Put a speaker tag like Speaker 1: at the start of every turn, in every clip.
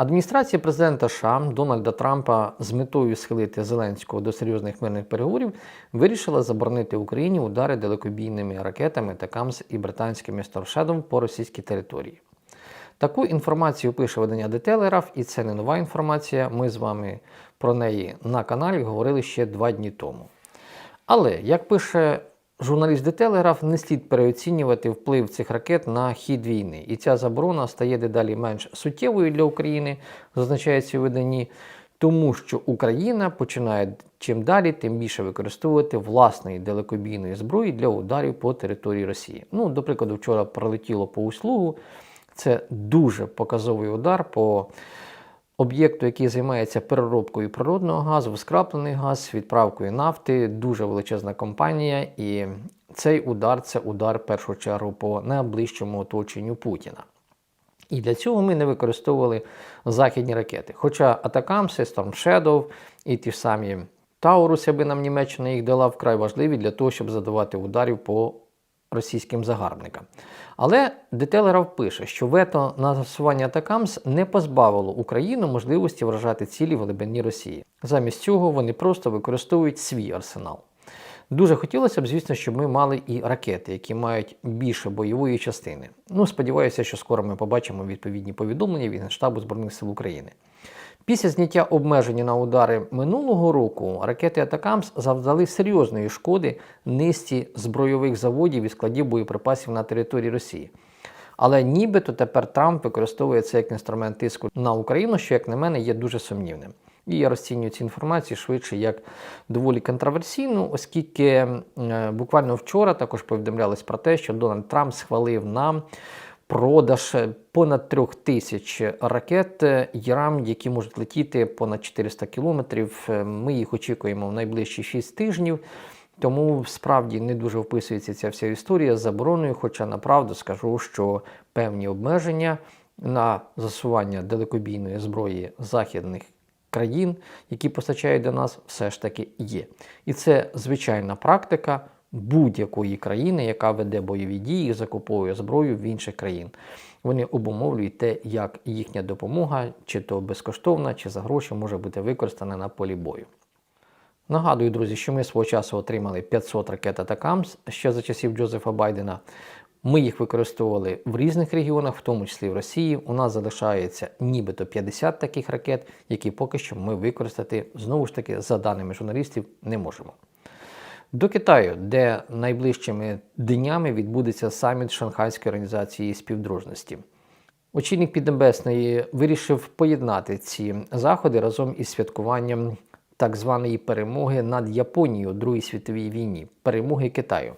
Speaker 1: Адміністрація президента США Дональда Трампа з метою схилити Зеленського до серйозних мирних переговорів вирішила заборонити Україні удари далекобійними ракетами та КАМС і британськими Storm по російській території. Таку інформацію пише видання The і це не нова інформація. Ми з вами про неї на каналі говорили ще два дні тому. Але, як пише журналіст Telegraph, не слід переоцінювати вплив цих ракет на хід війни. І ця заборона стає дедалі менш суттєвою для України, зазначається у виданні, тому що Україна починає чим далі, тим більше використовувати власної далекобійної зброї для ударів по території Росії. Ну, до прикладу, вчора пролетіло по услугу. Це дуже показовий удар по об'єкту, який займається переробкою природного газу, скраплений газ, відправкою нафти, дуже величезна компанія. І цей удар це удар в першу чергу по найближчому оточенню Путіна. І для цього ми не використовували західні ракети. Хоча Атакамси, Storm Shadow і ті ж самі Таурус, аби нам Німеччина їх дала вкрай важливі для того, щоб задавати ударів по російським загарбникам. Але Детелеров пише, що вето на застосування Атакамс не позбавило Україну можливості вражати цілі в глибині Росії. Замість цього вони просто використовують свій арсенал. Дуже хотілося б, звісно, щоб ми мали і ракети, які мають більше бойової частини. Ну, сподіваюся, що скоро ми побачимо відповідні повідомлення від Генштабу Збройних сил України. Після зняття обмеження на удари минулого року ракети Атакамс завдали серйозної шкоди низці збройових заводів і складів боєприпасів на території Росії. Але нібито тепер Трамп використовує це як інструмент тиску на Україну, що, як на мене, є дуже сумнівним. І я розцінюю цю інформацію швидше як доволі контроверсійну, оскільки е, буквально вчора також повідомлялось про те, що Дональд Трамп схвалив нам продаж понад трьох тисяч ракет ЄРАМ, які можуть летіти понад 400 кілометрів. Ми їх очікуємо в найближчі 6 тижнів. Тому справді не дуже вписується ця вся історія з забороною, хоча направду скажу, що певні обмеження на засування далекобійної зброї західних країн, які постачають до нас, все ж таки є. І це звичайна практика будь-якої країни, яка веде бойові дії і закуповує зброю в інших країн. Вони обумовлюють те, як їхня допомога, чи то безкоштовна, чи за гроші може бути використана на полі бою. Нагадую, друзі, що ми свого часу отримали 500 ракет Атакамс ще за часів Джозефа Байдена. Ми їх використовували в різних регіонах, в тому числі в Росії. У нас залишається нібито 50 таких ракет, які поки що ми використати знову ж таки, за даними журналістів, не можемо. До Китаю, де найближчими днями відбудеться саміт Шанхайської організації співдружності. Очільник Піднебесної вирішив поєднати ці заходи разом із святкуванням так званої перемоги над Японією у Другій світовій війні, перемоги Китаю.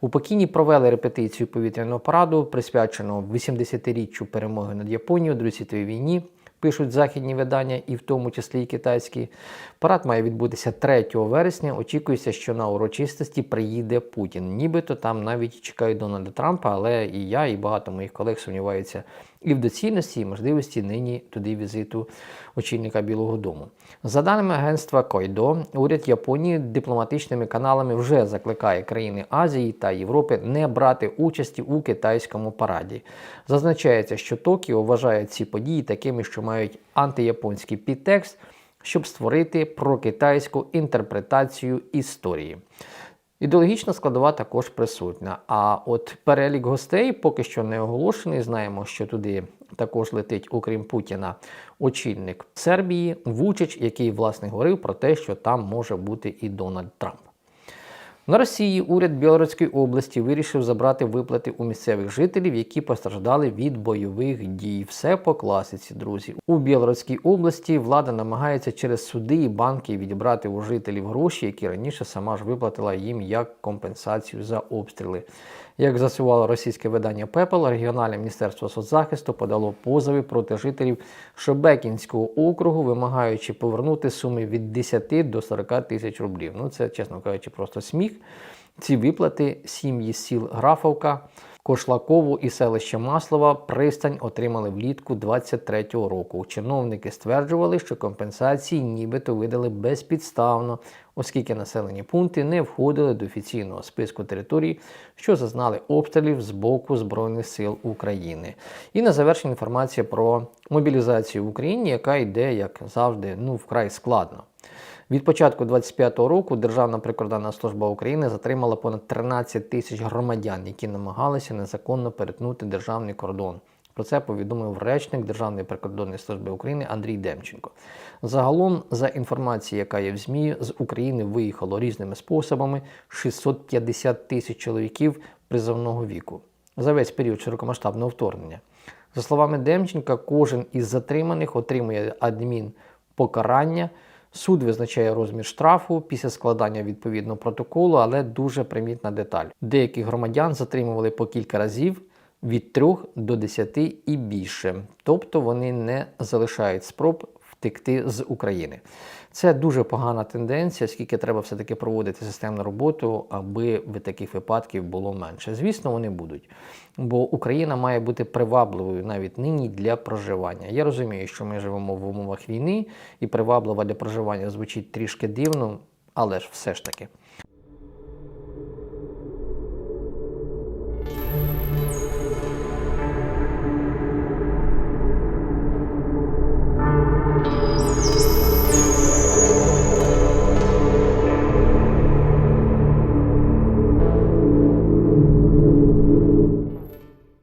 Speaker 1: У Пекіні провели репетицію повітряного параду, присвяченого 80-річчю перемоги над Японією у Другій світовій війні. Пишуть західні видання, і в тому числі і китайські. Парад має відбутися 3 вересня. Очікується, що на урочистості приїде Путін. Нібито там навіть чекають Дональда Трампа, але і я, і багато моїх колег сумніваються і в доцільності, і можливості нині туди візиту очільника Білого Дому. За даними агентства Койдо, уряд Японії дипломатичними каналами вже закликає країни Азії та Європи не брати участі у китайському параді. Зазначається, що Токіо вважає ці події такими, що мають антияпонський підтекст, щоб створити прокитайську інтерпретацію історії. Ідеологічна складова також присутня. А от перелік гостей поки що не оголошений. Знаємо, що туди також летить, окрім Путіна, очільник Сербії Вучич, який власне говорив про те, що там може бути і Дональд Трамп. На Росії уряд Білоруської області вирішив забрати виплати у місцевих жителів, які постраждали від бойових дій. Все по класиці, друзі. У Білоруській області влада намагається через суди і банки відібрати у жителів гроші, які раніше сама ж виплатила їм як компенсацію за обстріли. Як засувало російське видання Пепел, регіональне міністерство соцзахисту подало позови проти жителів Шебекінського округу, вимагаючи повернути суми від 10 до 40 тисяч рублів. Ну це, чесно кажучи, просто сміх. Ці виплати сім'ї сіл Графовка, Кошлакову і селище Маслова пристань отримали влітку 23-го року. Чиновники стверджували, що компенсації нібито видали безпідставно, оскільки населені пункти не входили до офіційного списку територій, що зазнали обстрілів з боку Збройних сил України. І на завершення інформація про мобілізацію в Україні, яка йде, як завжди, ну вкрай складно. Від початку 25-го року Державна прикордонна служба України затримала понад 13 тисяч громадян, які намагалися незаконно перетнути державний кордон. Про це повідомив речник Державної прикордонної служби України Андрій Демченко. Загалом, за інформацією, яка є в ЗМІ, з України виїхало різними способами 650 тисяч чоловіків призовного віку за весь період широкомасштабного вторгнення. За словами Демченка, кожен із затриманих отримує адмінпокарання. Суд визначає розмір штрафу після складання відповідного протоколу, але дуже примітна деталь. Деяких громадян затримували по кілька разів від 3 до 10 і більше, тобто вони не залишають спроб втекти з України. Це дуже погана тенденція, скільки треба все-таки проводити системну роботу, аби таких випадків було менше. Звісно, вони будуть. Бо Україна має бути привабливою навіть нині для проживання. Я розумію, що ми живемо в умовах війни, і приваблива для проживання звучить трішки дивно, але ж все ж таки.